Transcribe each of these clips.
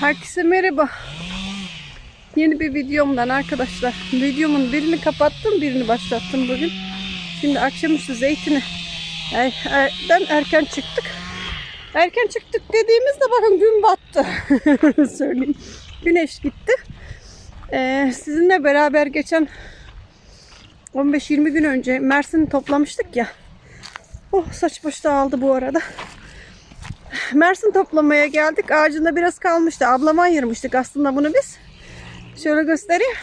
Herkese merhaba. Yeni bir videomdan arkadaşlar. Videomun birini kapattım, birini başlattım bugün. Şimdi akşamüstü zeytini er- erden erken çıktık. Erken çıktık dediğimizde bakın gün battı. Söyleyeyim. Güneş gitti. Ee, sizinle beraber geçen 15-20 gün önce Mersin'i toplamıştık ya. Oh saç baş dağıldı bu arada. Mersin toplamaya geldik. Ağacında biraz kalmıştı. Ablama ayırmıştık aslında bunu biz. Şöyle göstereyim.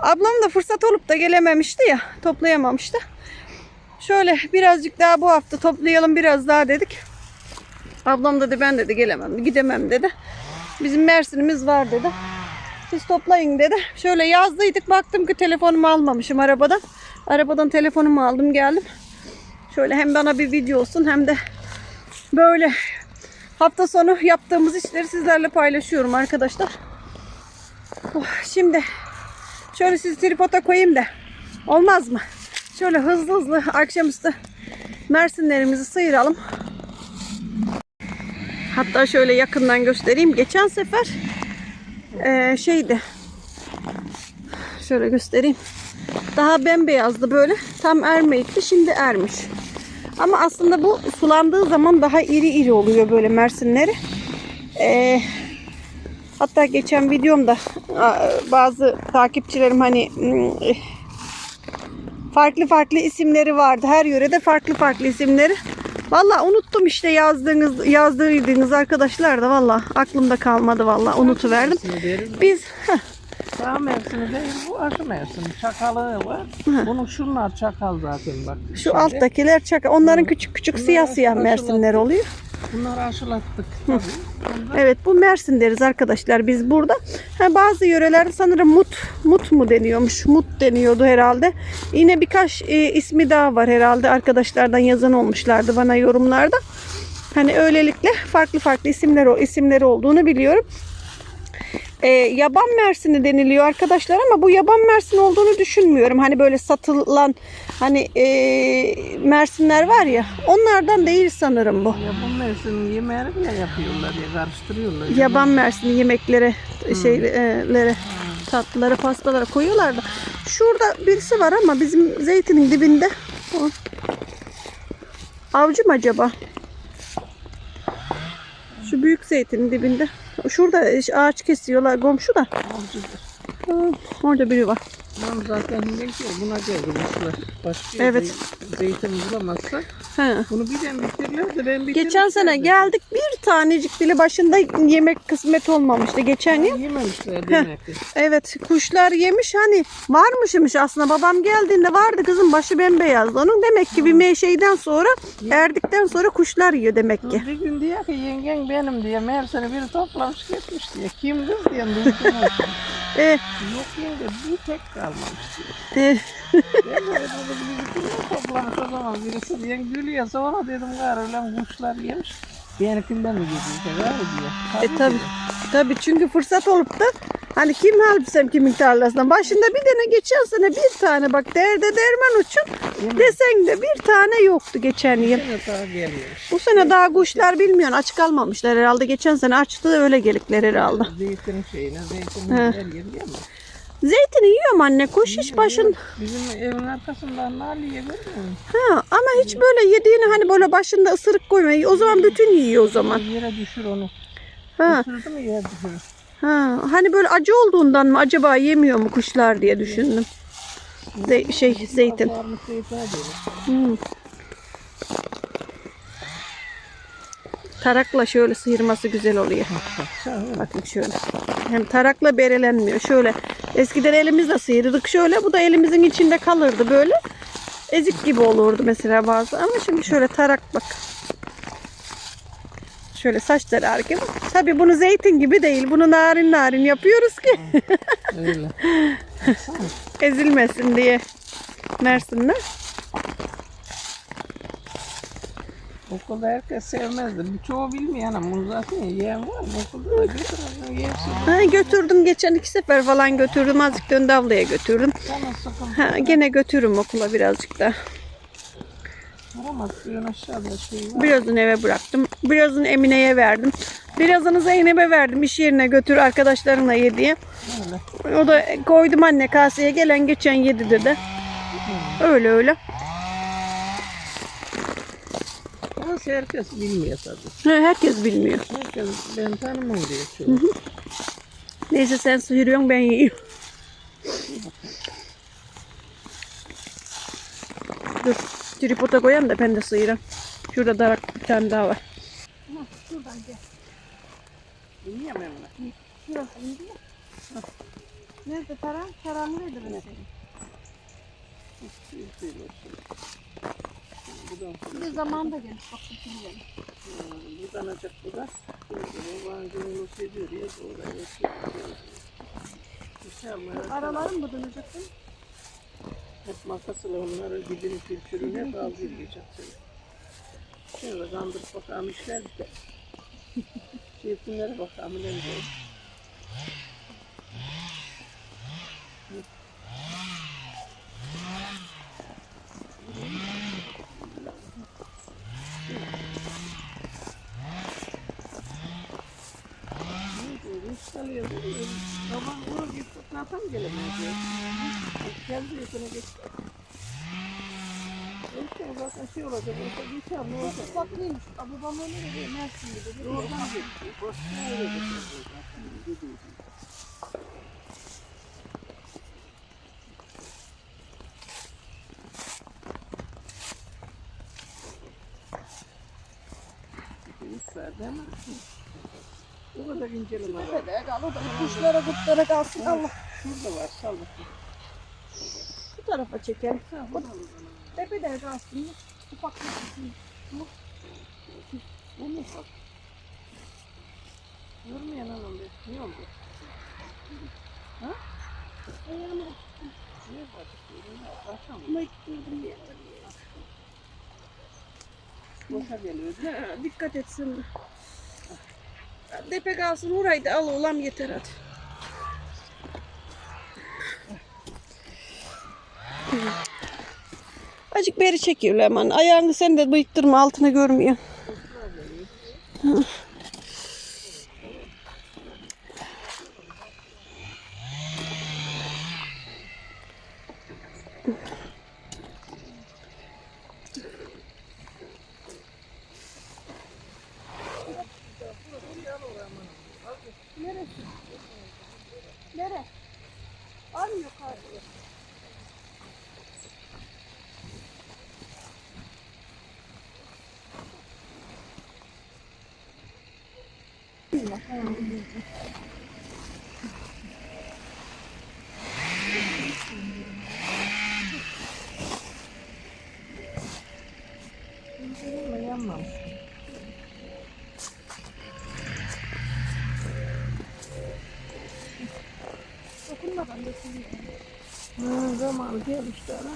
Ablam da fırsat olup da gelememişti ya. Toplayamamıştı. Şöyle birazcık daha bu hafta toplayalım biraz daha dedik. Ablam dedi ben dedi gelemem gidemem dedi. Bizim Mersin'imiz var dedi. Siz toplayın dedi. Şöyle yazdıydık baktım ki telefonumu almamışım arabadan. Arabadan telefonumu aldım geldim. Şöyle hem bana bir video olsun hem de böyle hafta sonu yaptığımız işleri sizlerle paylaşıyorum arkadaşlar. Oh, şimdi şöyle sizi tripoda koyayım da olmaz mı? Şöyle hızlı hızlı akşamüstü Mersinlerimizi sıyıralım. Hatta şöyle yakından göstereyim. Geçen sefer eee, şeydi. Şöyle göstereyim. Daha bembeyazdı böyle. Tam ermeyikti. Şimdi ermiş. Ama aslında bu sulandığı zaman daha iri iri oluyor böyle mersinleri. Ee, hatta geçen videomda bazı takipçilerim hani mm, eh, farklı farklı isimleri vardı. Her yörede farklı farklı isimleri. Valla unuttum işte yazdığınız yazdırdığınız arkadaşlar da valla aklımda kalmadı valla unutuverdim. Biz heh, Sağ mevsimi değil bu aşı mevsimi. Çakalı var. Bunun şunlar çakal zaten bak. şu Şimdi alttakiler çaka. Onların küçük küçük Bunlar siyah siyah mersinler oluyor. Bunları aşılattık tabii. Evet bu Mersin deriz arkadaşlar biz burada. Ha, bazı yörelerde sanırım mut mut mu deniyormuş. Mut deniyordu herhalde. Yine birkaç e, ismi daha var herhalde arkadaşlardan yazan olmuşlardı bana yorumlarda. Hani öylelikle farklı farklı isimler o isimleri olduğunu biliyorum. E, yaban mersini deniliyor arkadaşlar ama bu yaban mersin olduğunu düşünmüyorum. Hani böyle satılan hani e, mersinler var ya onlardan değil sanırım bu. ya bu mevsimin yemeğini bile yapıyorlar ya karıştırıyorlar. yaban mersini yemeklere, şeylere, tatlılara, pastalara koyuyorlar da. Şurada birisi var ama bizim zeytinin dibinde. Avcı mı acaba? Şu büyük zeytinin dibinde. Şurada ağaç kesiyorlar komşu da. Avcıdır. Ha, Orada biri var. Ben zaten dedim ki buna geldi kuşlar. Başka Evet. zey- zeytin bulamazsak Ha. bunu birden bitirler de ben bitirmişler. Geçen sene geldik bir tanecik bile başında yemek kısmet olmamıştı geçen yıl. Yememişler demek ki. Evet kuşlar yemiş hani varmışmış aslında babam geldiğinde vardı kızım başı bembeyazdı onun demek ki bir şeyden sonra erdikten sonra kuşlar yiyor demek ki. Bir gün diyor ki yengen benim diye meğersene biri toplamış gitmiş diye. Kim kız diye. E, Yok yenge bir tek kalmamış diyor. e, Ben de toplamış o zaman birisi diye gülüyor. Sonra dedim gari öyle kuşlar yemiş. Benimkinden mi gidecek gari diye. e tabi tabi çünkü fırsat olup da hani kim halbisem kimin tarlasından başında bir tane geçen sene bir tane bak derde derman uçun desen de bir tane yoktu geçen yıl. Geliyor. Bu sene daha kuşlar bilmiyorsun aç kalmamışlar herhalde geçen sene açtı öyle gelikler herhalde. Zeytin şeyine, zeytin He. her yer yiyor mu? Zeytini yiyorum anne kuş hiç başın Bizim evin arkasından görmüyor musun? Ha, ama hiç böyle yediğini hani böyle başında ısırık koymuyor. O zaman bütün yiyor o zaman. Yere düşür onu. Ha, Düşürdü mü yere düşürür. ha. Hani böyle acı olduğundan mı acaba yemiyor mu kuşlar diye düşündüm. Ze- şey zeytin. Hmm. Tarakla şöyle sıyırması güzel oluyor. Bakın şöyle. Hem tarakla berelenmiyor. Şöyle eskiden elimizle sıyırdık şöyle. Bu da elimizin içinde kalırdı böyle. Ezik gibi olurdu mesela bazı. Ama şimdi şöyle tarak bak. Şöyle saçları hareketi. Tabii bunu zeytin gibi değil. Bunu narin narin yapıyoruz ki Öyle. ezilmesin diye. Mersin'de. Okulda herkes sevmezdi. Birçoğu bilmeyen ama bunu zaten yiyen var mı? Okulda da yersin. Ha, götürdüm geçen iki sefer falan götürdüm. Azıcık döndü ablaya götürdüm. Sıkıntı. Ha, gene götürürüm okula birazcık da. Ama suyun aşağıda şey var. Birazını eve bıraktım. Birazını Emine'ye verdim. Birazını Zeynep'e verdim. İş yerine götür arkadaşlarına ye diye. Öyle. O da koydum anne kaseye gelen geçen yedi dedi. Öyle öyle. Ama herkes bilmiyor tabii. Ha, Herkes bilmiyor. Herkes ben tanımam diye çoğu. Neyse sen sıyırıyorsun ben yiyeyim. Dur tripoda koyayım da ben de sıyırayım. Şurada darak bir tane daha var. Şuradan gel. Bilmiyor musun Emine? Şurası indi ya. Nerede taran? Taran nerede benim? Buradan Bir de zamanında gelmiş. Bak şimdi gelmiş. buradan açık bu da. Baban gönül seviyor ya. İnşallah Aralarım mı döneceksin? hep makasıyla onları dibini kültürüne hep aldırmayacak seni. Şöyle kandırıp bakalım işler de. Çirkinlere bakalım ne diyor. Salıyor. Babam vurur git zaten gelemez. Geldi yakına geçti. Neyse zaten şey olacak. Orada geçer ne olacak? Tatlıymış. Babam öyle dedi. Mersin dedi. Neyse değil mi? O kadar inceleme var. Tepede kal. O da kuşlara kurtlara kalsın. Allah. Şurada var sal bakayım. Bu tarafa çekelim. Tamam. Tepede kalsın. Ufak bir kısmı. Bu mu bak? Görmeyen hanım be. Ne oldu? Ayağımı Ne var? Akşam mı? Bir yerden. Boşa geliyor. Ha, dikkat etsin. Depe kalsın orayı da al oğlam yeter hadi. Azıcık beri çekiyor hemen. Ayağını sen de bıyıktırma altını görmüyor. Nere? Var mı yukarıda? Ama yanmam. Dokunmadan dökülüyor. Ha, zaman gelmişti ara.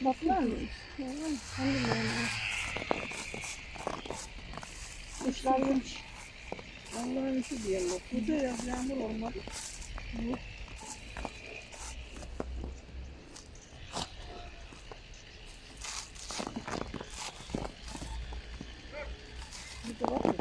Baklar mıymış? Hangi yani? Kuşlar yemiş. Allah'ın işi diyelim. Bu da ya yağmur olmadı. Bir de bak ya.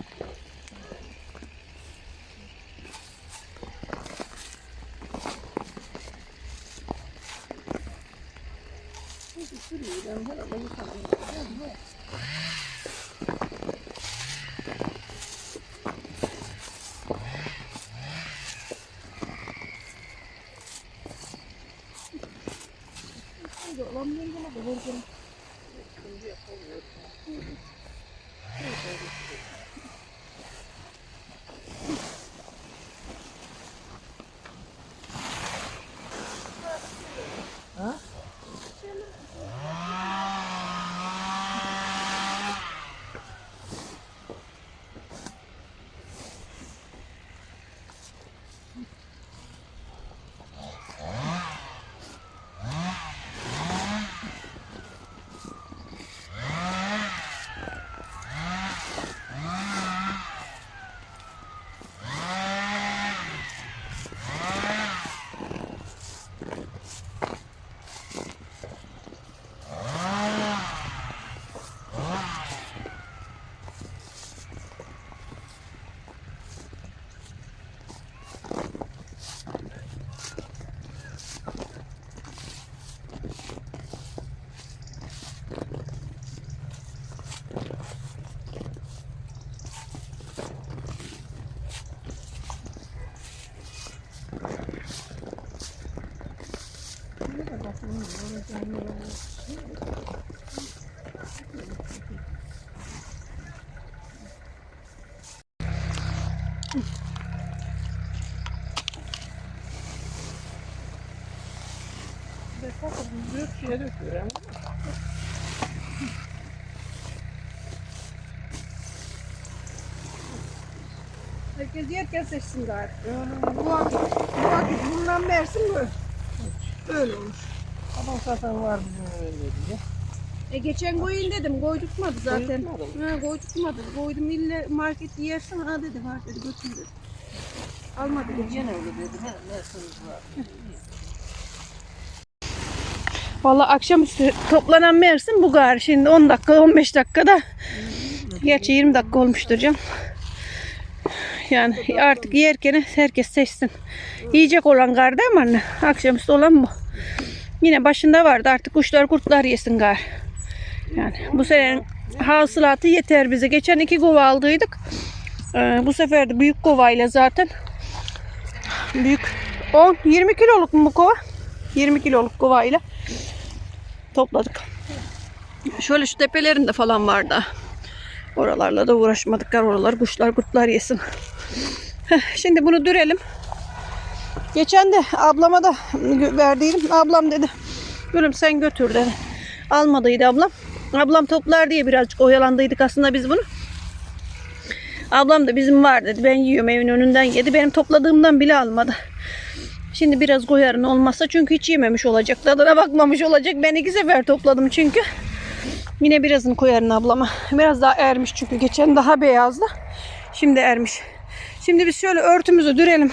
Hadi sürüyor. Ben herhalde yıkanayım. Hadi olan Herkes yerken seçsin gari. Bu bu vakit bundan versin mi? Öyle olur. Adam zaten var bizim öyle diye. E geçen koyun dedim, koy tutmadı zaten. Koy tutmadı Ha, koy tutmadı. Koydum ille market yersin ha dedi, var dedi, götür dedi. Almadı dedi. Gene öyle dedi. Ne, ne var. Valla akşamüstü toplanan Mersin bu gari. Şimdi 10 dakika 15 dakikada. Gerçi 20 dakika olmuştur canım. Yani artık yerken herkes seçsin. Yiyecek olan gar değil mi anne? Akşamüstü olan bu. Yine başında vardı artık kuşlar kurtlar yesin gar. Yani bu senenin hasılatı yeter bize. Geçen iki kova aldıydık. Ee, bu sefer de büyük kovayla zaten. Büyük 10 20 kiloluk mu bu kova? 20 kiloluk kovayla topladık. Şöyle şu tepelerinde falan vardı. Oralarla da uğraşmadık. Oralar kuşlar kurtlar yesin. Şimdi bunu dürelim. Geçen de ablama da verdiydim. Ablam dedi. Gülüm sen götür dedi. Almadıydı ablam. Ablam toplar diye birazcık oyalandıydık aslında biz bunu. Ablam da bizim var dedi. Ben yiyorum evin önünden yedi. Benim topladığımdan bile almadı. Şimdi biraz koyarın olmazsa çünkü hiç yememiş olacak. Tadına bakmamış olacak. Ben iki sefer topladım çünkü. Yine birazını koyarın ablama. Biraz daha ermiş çünkü. Geçen daha beyazdı. Şimdi ermiş. Şimdi biz şöyle örtümüzü dürelim.